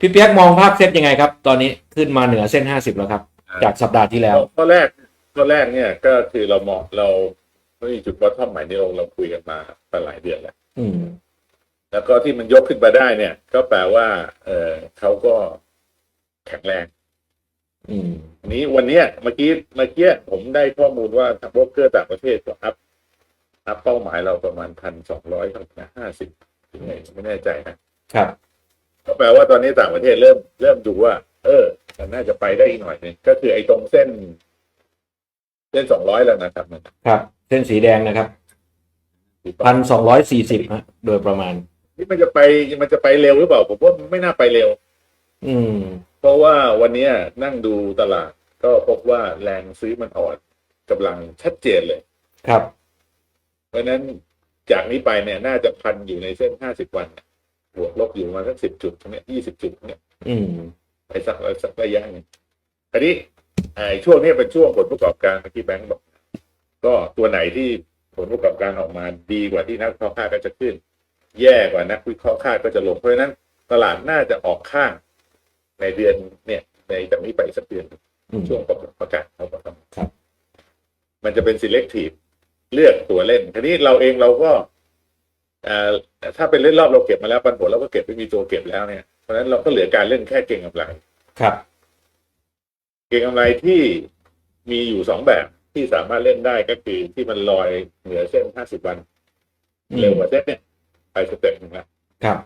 พี่เปียกมองภาพเซตยังไงครับ ตอนนี้ขึ้นมาเหนือเส้นห้าสิบแล้วครับ จากสัปดาห์ที่แล้วข้อแรกข้อแรกเนี่ยก็คือเรามองเราไม่มีจุดวัดท่อมใหม่ที่เราเราคุยกันมาเป็นหลายเดือนแล้วอืมแล้วก็ที่มันยกขึ้นมาได้เนี่ย ก็แปลว่า เออเขาก็แข็งแรงอืมอันนี้วันเนี้ยเมื่อกี้เมื่อกี้ผมได้ข้อมูลว่าทางโบรกเกอร์ต่างประเทศก็อัพอัพเป้าหมายเราประมาณพันสองร้อยห้าสิบถึงไหนไม่แน่ใจนะ ครับ ก็แปลว่าตอนนี้ต่างประเทศเริ่มเริ่มดูว่า เออมันน่าจะไปได้อีกหน่อยหนึงก็คือไอ้ตรงเส้น เส้นสองร้อยแล้วนะครับมันครับ เส้นสีแดงนะครับพันสองร้อยสี่สิบฮะโดยประมาณ นี่มันจะไปมันจะไปเร็วหรือเปล่า ผมว่ามันไม่น่าไปเร็ว อืม เพราะว่าวันเนี้ยนั่งดูตลาด ก็พบว่าแรงซื้อมันอ่อนกำลังชัดเจนเลย ครับ เพราะฉะนั้นจากนี้ไปเนี่ย น่าจะพันอยู่ในเส้นห้าสิบวัน บวกลบอยู่ประมาณสักสิบจุดตรงเนี้ยี่สิบจุดเนี่ยอืมไปสักสักระยะหนึงอันนี้ไอ้ช่วงนี้เป็นช่วงผลประกอบการเมื่อกี้แบงค์บอก ก็ตัวไหนที่ผลประกอบการออกมาดีกว่าที่นักวิเคราะห์คาดก็จะขึ้น แย่กว่านักวิเคราะห์คาดก็จะลงเพราะฉะนั้นตลาดน่าจะออกข้างในเดือนเนี่ย ในจากนี้ไปสักเดือนอืมช่วงประกาศเขาประกาศครับมันจะเป็น selective เลือกตัวเล่นทีนี้เราเองเราก็เอ่อ ถ้าเป็นเล่นรอบเราเก็บมาแล้วปันผลเราก็เก็บไม่มีตัวเก็บแล้วเนี่ยเพราะฉะนั้นเราก็เหลือการเล่นแค่เก่งกำไรครับ เก่งกำไรที่มีอยู่สองแบบที่สามารถเล่นได้ก็คือที่มันลอยเหนือเส้น50วันอืมเร็วกว่าเส้นเนี่ยไปสเต็ปหนึ่งละครับ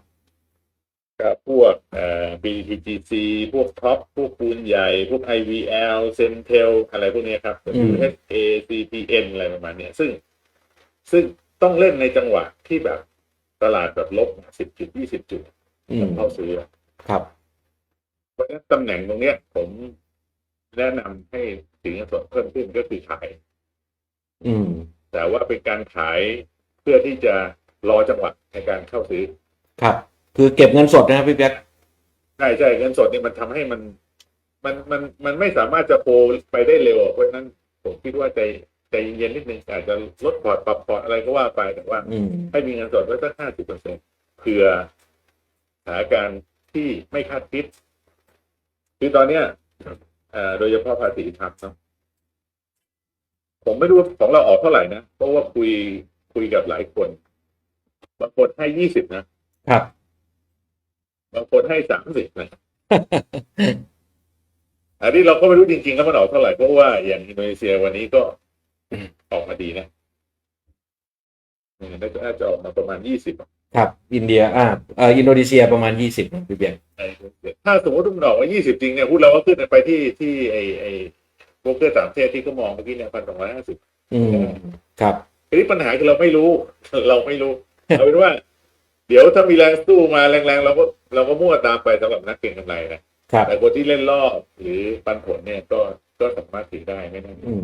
ก็พวกเอ่อ BTGC พวกท็อปพวกปูนใหญ่ พวก IVL Centel อะไรพวกเนี้ยครับอืม WHA CPN อะไรประมาณเนี้ยซึ่งซึ่ง ต้องเล่นในจังหวะที่แบบตลาดแบบลบสิบจุดยี่สิบจุดอืมเข้าซื้อครับเพราะฉะนั้นตำแหน่งตรงเนี้ย ผมแนะนำให้ถึงส่วนเพิ่มขึ้นก็คือขาย อืม แต่ว่าเป็นการขายเพื่อที่จะรอจังหวะในการเข้าซื้อ ครับ คือเก็บเงินสดนะครับพี่เปียกใช่ใช่เงินสดนี่มันทำให้มัน มันมันมันไม่สามารถจะโปรไปได้เร็วอะเพราะฉะนั้นผมคิดว่าใจ ใจเย็นๆนิดนึงอาจจะลดพอร์ตปรับพอร์ตอะไรก็ว่าไปแต่ว่าอืมให้มีเงินสดไว้สักห้าสิบเปอร์เซ็นเผื่อสถานการณ์ที่ไม่คาดคิด คือตอนเนี้ยเอ่อโดยเฉพาะภาษีทรัพย์เนาะผมไม่รู้ว่าของเราออกเท่าไหร่นะเพราะว่าคุยคุยกับหลายคนบางคนให้ยี่สิบนะครับบางคนให้สามสิบนะอันนี้เราก็ไม่รู้จริงๆแล้วมันออกเท่าไหร่เพราะว่าอย่างอินโดนีเซียวันนี้ก็ ออกมาดีนะอืมน่าจะออกมาประมาณยี่สิบครับ อินเดีย อ่าเอ่ออินโดนีเซียประมาณยี่สิบพี่เปียกถ้าสมมติมันออกมายี่สิบจริงเนี่ยหุ้นเราก็ขึ้นไปที่ที่ไอไอโบรกเกอร์ต่างประเทศที่เขามองเมื่อกี้เนี่ยพันสองร้อยห้าสิบอืมครับทีนี้ปัญหาคือเราไม่รู้ เราไม่รู้เอาเป็นว่า เดี๋ยวถ้ามีแรงสู้มาแรงๆเราก็เราก็มั่วตามไปสำหรับนักเก็งกำไรนะครับแต่คนที่เล่นรอบหรือปันผลเนี่ยก็ก็สามารถถือได้ไม่ต้องอืม